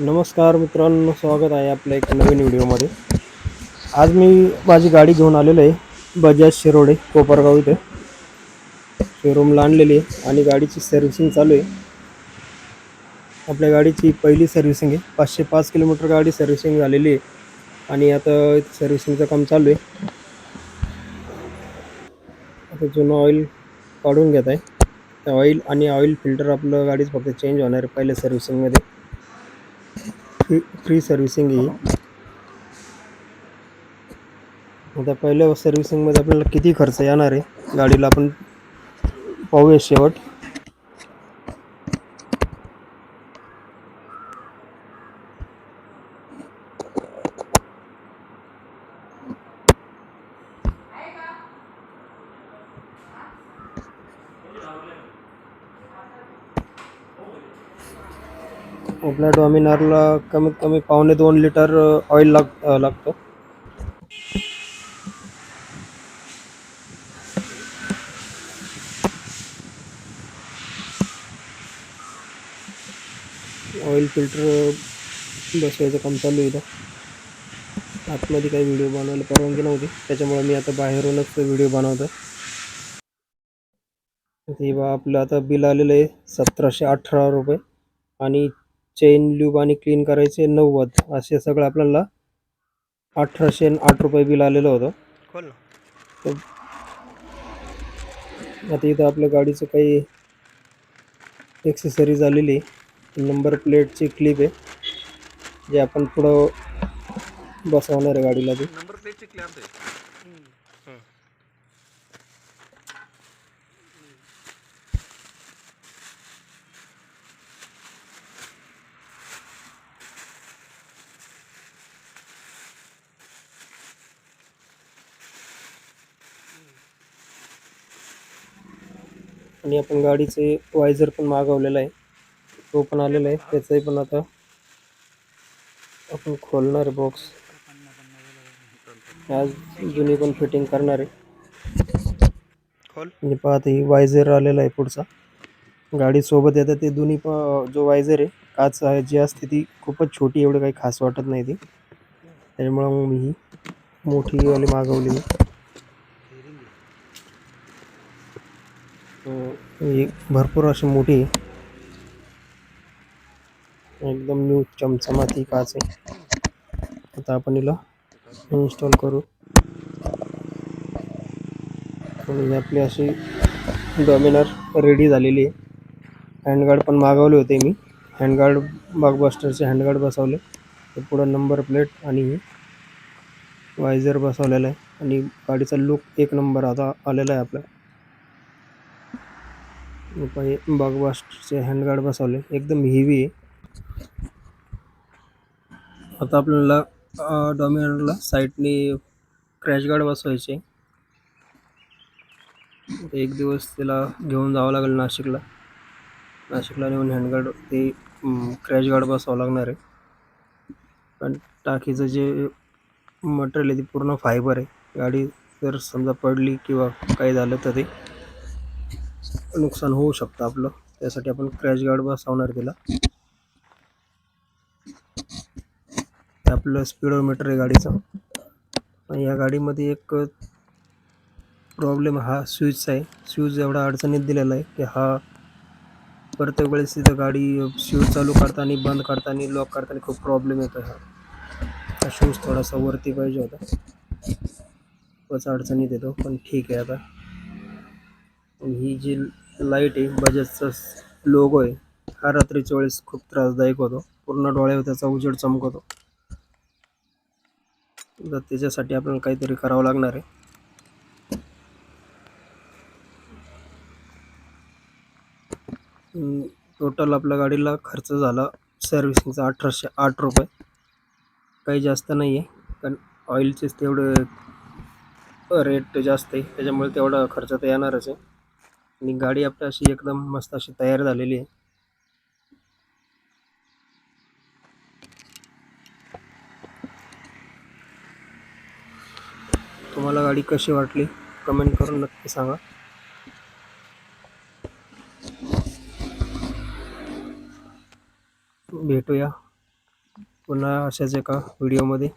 नमस्कार मित्रांनो स्वागत आहे आपल्या एक नवीन व्हिडिओमध्ये. आज मी माझी गाडी घेऊन आलेलो आहे बजाज शिरोडे कोपरगाव इथे. शोरूमला आणलेली आहे आणि गाडीची सर्व्हिसिंग चालू आहे. आपल्या गाडीची पहिली सर्व्हिसिंग आहे. पाचशे पाच किलोमीटर गाडी सर्व्हिसिंग झालेली आहे. आणि आता सर्व्हिसिंगचं काम चालू आहे. आता जुनं ऑइल काढून घेत आहे. त्या ऑइल आणि ऑइल फिल्टर आपलं गाडीच फक्त चेंज होणार आहे पहिल्या सर्व्हिसिंगमध्ये फ्री फ्री सर्व्हिसिंग ही. आता पहिल्या सर्व्हिसिंगमध्ये आपल्याला किती खर्च येणार आहे गाडीला आपण पाहूया शेवट आपल्या डॉमिनारला कमीत कमी पावणे दोन लिटर ऑइल लाग लागतो. ऑइल फिल्टर बसवायचं काम चालू आहे इथं. आतमध्ये काही व्हिडिओ बनवायला परवानगी नव्हती. त्याच्यामुळे मी आता बाहेरूनच व्हिडिओ बनवतो हे बा आपलं आता बिल आलेलं आहे सतराशे अठरा रुपये. आणि चेन ल्यूब आणि क्लीन करायचे नव्वद. असे सगळं आपल्याला अठराशे आठ रुपये बिल आलेलं होतं. खोल ना. तर आता इथं आपल्या गाडीचं काही एक्सेसरीज आलेली आहे नंबर प्लेटची क्लिप आहे. जे आपण पुढं बसवणार आहे गाडीला ती नंबर प्लेटची क्लॅम्प आहे. आणि आपण गाडीचे वायझर पण मागवलेला आहे. तो पण आलेला आहे. त्याचंही पण आता आपण खोलणार आहे बॉक्स आज जुनी पण फिटिंग करणार आहे. आणि पाहता ही वायझर आलेला आहे पुढचा. गाडी सोबत येतं ते दोन्ही प जो वायझर आहे काच आहे जी असते ती खूपच छोटी एवढं काही खास वाटत नाही ती. त्याच्यामुळं मग मी ही मोठीवाली मागवली अं, ही भरपूर अशी मोठी आहे एकदम न्यू चमचमाती काच आहे. आता आपण हिला इन्स्टॉल करू. आणि आपली अशी डॉमिनर रेडी झालेली आहे. हँडगार्ड पण मागवले होते मी. हँडगार्ड बागबास्टरचे हँडगार्ड बसवले. ते पुढं नंबर प्लेट आणि वायझर बसवलेला आहे. आणि गाडीचा लुक एक नंबर आता आलेला आहे आपला. काही बागबास्टरचे हँडगार्ड बसवले. एकदम हेवी आहे. आता आपल्याला डॉमिनरला साईडने क्रॅश गार्ड बसवायचे. एक दिवस त्याला घेऊन जावं लागेल नाशिकला. नाशिकला नेऊन हँडगार्ड ते क्रॅश गार्ड बसावं लागणार आहे. पण टाकीचं जे मटेरियल आहे ते पूर्ण फायबर आहे. गाडी जर समजा पडली किंवा काही झालं तर ते नुकसान होऊ शकतं आपलं. त्यासाठी आपण क्रॅश गार्ड बसवणार तिला आपलं स्पीडोमीटर आहे गाडीचं. आणि या गाडीमध्ये एक प्रॉब्लेम हा स्विचचा आहे. स्विच एवढा अडचणीत दिलेला आहे की हा प्रत्येक वेळेस तिथं गाडी स्विच चालू करताना बंद करताना लॉक करताना खूप प्रॉब्लेम येतो हा. हा शूज थोडासा वरती पाहिजे होता. खूपच अडचणीत येतो पण ठीक आहे आता. ही जी लाइट आहे बजाजचा लोगो आहे. हा रात्रीच्या वेळेस खूप त्रासदायक होतो. पूर्ण डोळ्यावर त्याचा उजेड चमकतो. तर त्याच्यासाठी आपल्याला काहीतरी करावं लागणार आहे. टोटल आपल्या गाडीला खर्च झाला सर्व्हिसिंगचा अठराशे आठ रुपये. काही जास्त नाही आहे कारण ऑइलचेच तेवढं रेट जास्त आहे. त्याच्यामुळे तेवढा खर्च तर येणारच आहे. आणि गाडी आपली अशी एकदम मस्त अशी तयार झालेली आहे. तुम्हाला गाडी कशी वाटली? कमेंट करून नक्की सांगा. भेटूया पुन्हा अशाच एका व्हिडिओमध्ये.